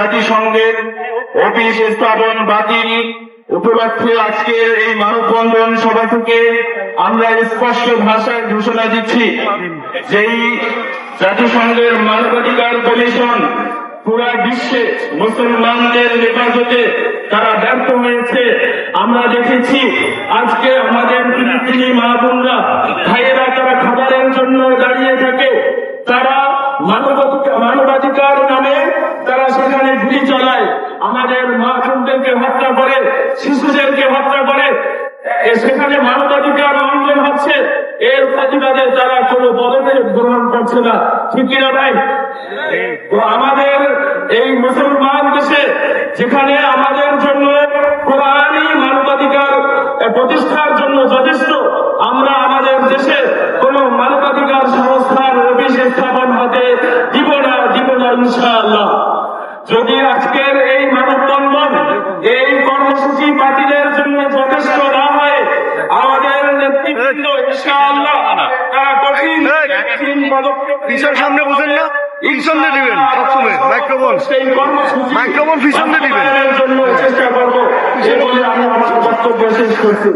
জাতিসংঘের অফিস স্থাপন বাতিল। উপলক্ষে আজকের এই মানববন্ধন সভা থেকে আমরা স্পষ্ট ভাষায় ঘোষণা দিচ্ছি যেই জাতিসংঘের মানবাধিকার কমিশন পুরা বিশ্বে মুসলমানদের হেফাজতে তারা ব্যর্থ হয়েছে। আমরা দেখেছি আজকে আমাদের তিনি মা বোনরা, ভাইয়েরা তারা খাবারের জন্য দাঁড়িয়ে থাকে। তারা মানবাধিকার মানবাধিকার নামে তারা সেখানে গুলি চালায় আমাদের মা বোনদেরকে হত্যা করে শিশুদেরকে হত্যা করে। সেখানে মানবাধিকার লঙ্ঘন হচ্ছে। এর প্রতিবাদে তারা কোনো পদক্ষেপ গ্রহণ করছে না। ঠিক কিনা তো আমাদের এই মুসলমান দেশে যেখানে আমাদের জন্য কোরআনই মানবাধিকার প্রতিষ্ঠার জন্য যথেষ্ট, আমরা আমাদের দেশে কোন মানবাধিকার সংস্থার অফিস স্থাপন হতে দিব না দিব না ইনশাআল্লাহ। যদি আজকের এই বাতিলের জন্য যথেষ্ট না হয় আমাদের নেতৃত্ব ইনশাআল্লাহ তারা কঠিন পিছন সামনে বুঝেন না পিছনে দিবেন সবসময় মাইক্রোফোন। মাইক্রোফোন পিছনে দিবেন। জন্য চেষ্টা করব। সে বলে আমি আমার বক্তব্য শেষ করছি।